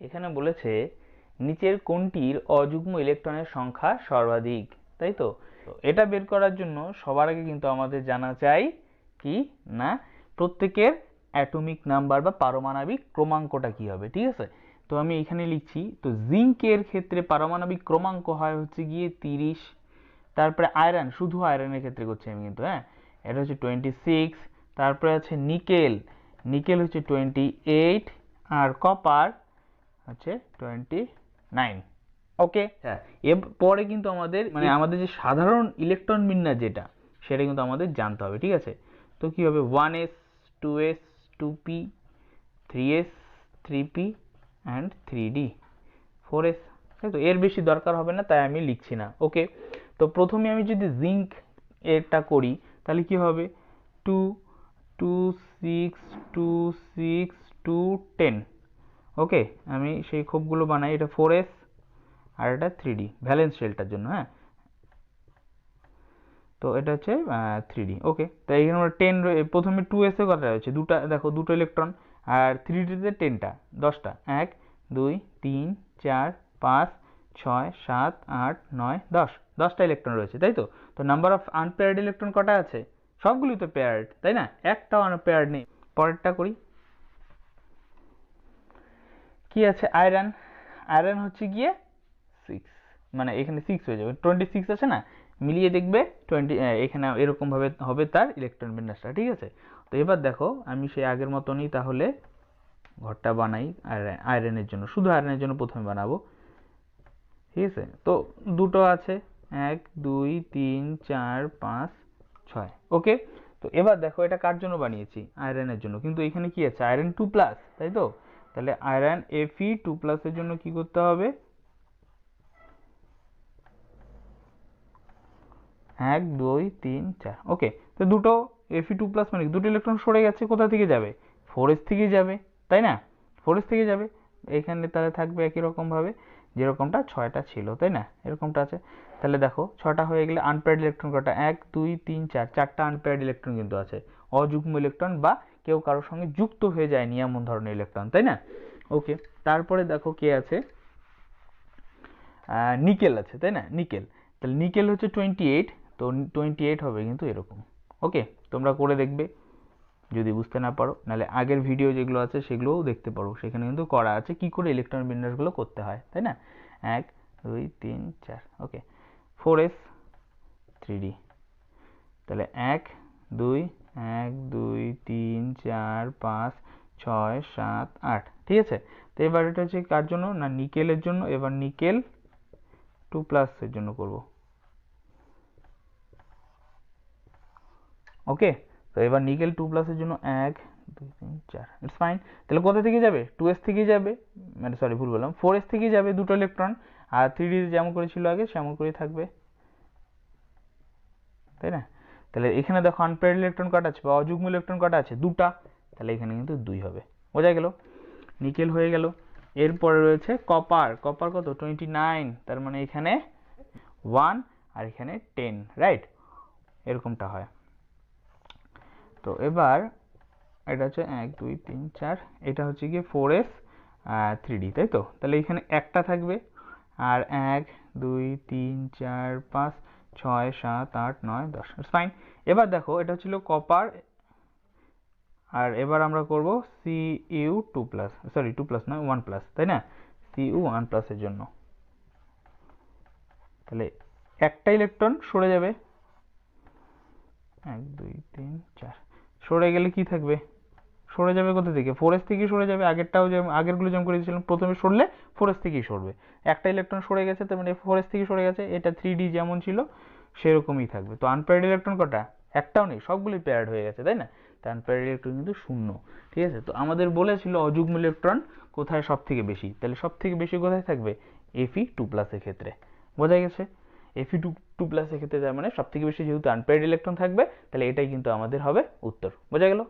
এখানে বলেছে, নিচের কোনটির অযুগ্ম ইলেকট্রনের সংখ্যা সর্বাধিক? তাই তো? এটা বের করার জন্য সবার আগে কিন্তু আমাদের জানা চাই কি? না? প্রত্যেকের অ্যাটমিক নাম্বার বা পারমাণবিক ক্রমাঙ্কটা কি হবে? ঠিক আছে? তো আমি এখানে লিখছি, তো জিঙ্কের ক্ষেত্রে পারমাণবিক ক্রমাঙ্ক হয় হচ্ছে গিয়ে তিরিশ, তারপরে আয়রন, শুধু আয়রনের ক্ষেত্রে করছি আমি কিন্তু হ্যাঁ? এটা হচ্ছে টোয়েন্টি সিক্স তারপরে আছে নিকেল নিকেল হচ্ছে টোয়েন্টি এইট আর কপার হচ্ছে টোয়েন্টি নাইন ওকে হ্যাঁ এরপরে কিন্তু আমাদের মানে আমাদের যে সাধারণ ইলেকট্রন বিন্যাস যেটা সেটা কিন্তু আমাদের জানতে হবে ঠিক আছে? তো কী হবে? One s two s two p three s three p and three d four s তাই তো? এর বেশি দরকার হবে না তাই আমি লিখছি না ওকে তো প্রথমে আমি যদি জিঙ্ক এরটা করি তাহলে কি হবে? Two two six two six two ten okay, আমি সেই খোপগুলো বানাই, এটা ফোর এস আর এটা থ্রি ডি ভ্যালেন্স শেলটার জন্য হ্যাঁ? তো এটা হচ্ছে থ্রি ডি ওকে, তো এইখানে আমরা টেন প্রথমে টু এসে কথা রয়েছে, দুটা, দেখো, দুটো ইলেকট্রন আর থ্রি ডিতে টেনটা দশটা, এক, দুই, তিন, চার, পাঁচ, ছয়, সাত, আট, নয়, দশ, দশটা ইলেকট্রন রয়েছে, তাই তো? তো নাম্বার অফ আনপেয়ার্ড ইলেকট্রন কটা আছে? সবগুলোই তো পেয়ার্ড তাই না? একটাও আনপেয়ার্ড নেই। পরেরটা করি। কি আছে? আয়রন আয়রন হচ্ছে গিয়ে সিক্স মানে এখানে সিক্স হয়ে যাবে। টোয়েন্টি সিক্স আছে না? মিলিয়ে দেখবে টোয়েন্টি এখানে এরকমভাবে হবে তার ইলেকট্রন বিন্যাসটা, ঠিক আছে? তো এবার দেখো, আমি সেই আগের মতনই তাহলে ঘরটা বানাই আয়রনের জন্য। শুধু আয়রনের জন্য প্রথমে বানাবো। ঠিক আছে? তো দুটো আছে। এক, দুই, তিন, চার, পাঁচ, ছয়। ওকে তো এবার দেখো এটা কার জন্য বানিয়েছি? আয়রনের জন্য। কিন্তু এখানে কি আছে? আয়রন টু প্লাস তাই তো? তাহলে আয়রন এফি টু প্লাসের জন্য কি করতে হবে? এক, দুই, তিন, চার। ওকে তো দুটো এফি টু প্লাস মানে দুটো ইলেকট্রন সরে গেছে, কোথা থেকে যাবে? ফোর এস থেকে যাবে, তাই না? ফোর এস থেকে যাবে। এখানে তাহলে থাকবে একই রকমভাবে। যেরকমটা ছয়টা ছিল, তাই না? এরকমটা আছে। তাহলে দেখো, ছটা হয়ে গেলে আনপেয়ার্ড ইলেকট্রন কটা? এক, দুই, তিন, চার, চারটা আনপেয়ার্ড ইলেকট্রন কিন্তু আছে। অযুগ্ম ইলেকট্রন বা কেউ কারোর সঙ্গে যুক্ত হয়ে যায়নি এমন ধরনের ইলেকট্রন তাই না? ওকে তারপরে দেখো কে আছে? নিকেল আছে, তাই না? নিকেল তাহলে নিকেল হচ্ছে টোয়েন্টি এইট তো টোয়েন্টি এইট হবে কিন্তু এরকম। ওকে তোমরা করে দেখবে। যদি বুঝতে না পারো, নাহলে আগের ভিডিও যেগুলো আছে সেগুলোও দেখতে পারো। সেখানে কিন্তু করা আছে কি করে ইলেকট্রন বিন্যাসগুলো করতে হয়, তাই না? এক, দুই, তিন, চার ওকে ফোর এস থ্রি তাহলে এক, দুই এক, দুই, তিন, চার, পাঁচ, ছয়, সাত, আট। ঠিক আছে? তো এবার এটা হচ্ছে কার জন্য? না নিকেলের জন্য? এবার নিকেল টু প্লাসের জন্য করব। ওকে তো এবার নিকেল টু প্লাসের জন্য এক, দুই, তিন, চার। ইটস ফাইন তাহলে কোথা থেকে যাবে? টু এস থেকেই যাবে। মানে সরি ভুল বললাম। ফোর এস থেকেই যাবে দুটো ইলেকট্রন আর থ্রি ডি যেমন করে ছিল আগে, সেমন করেই থাকবে। তাই না? তাহলে এখানে দেখো আনপেয়ার্ড ইলেকট্রন কটা আছে বা অযুগ্ম ইলেকট্রন কটা আছে দুটা। তাহলে এখানে কিন্তু দুই হবে। বোঝা গেল? নিকেল হয়ে গেল। এরপরে রয়েছে কপার কপার কত? টোয়েন্টি নাইন তার মানে এখানে ওয়ান আর এখানে টেন রাইট এরকমটা হয়। তো এবার এটা হচ্ছে এক, দুই, তিন, চার, এটা হচ্ছে গিয়ে ফোর এস থ্রি তাই তো? তাহলে এখানে একটা থাকবে। আর এক, দুই, তিন, চার, পাঁচ, ছয়, সাত, আট, নয়, দশ ফাইন এবার দেখো, এটা ছিল কপার আর এবার আমরা করব C U two plus sorry two plus নয় ওয়ান প্লাস তাই না? সি ইউ ওয়ান প্লাসের জন্য। তাহলে একটা ইলেকট্রন সরে যাবে। এক, দুই, তিন, চার। সরে গেলে কি থাকবে? সরে যাবে কোথা থেকে? ফোর এস থেকেই সরে যাবে। আগেরটাও যেমন আগেরগুলো যেমন করে দিয়েছিলাম, প্রথমে সরলে ফোর এস থেকেই সরবে। একটা ইলেকট্রন সরে গেছে, তার মানে ফোর এস থেকে সরে গেছে। এটা থ্রি ডি যেমন ছিল, সেরকমই থাকবে। তো আনপেয়ার্ড ইলেকট্রন কটা? একটাও নেই, সবগুলোই পেয়ার্ড হয়ে গেছে, তাই না? তো আনপেয়ার্ড ইলেকট্রন কিন্তু শূন্য। ঠিক আছে? তো আমাদের বলেছিল অযুগ্ম ইলেকট্রন কোথায় সব থেকে বেশি? তাহলে সব থেকে বেশি কোথায় থাকবে? এফি টু প্লাসের ক্ষেত্রে। বোঝা গেছে? এফি টু টু প্লাস এক্ষেত্রে তার মানে সব থেকে বেশি যেহেতু আনপেয়ার্ড ইলেকট্রন থাকবে, তাহলে এটাই কিন্তু আমাদের হবে উত্তর। বোঝা গেল?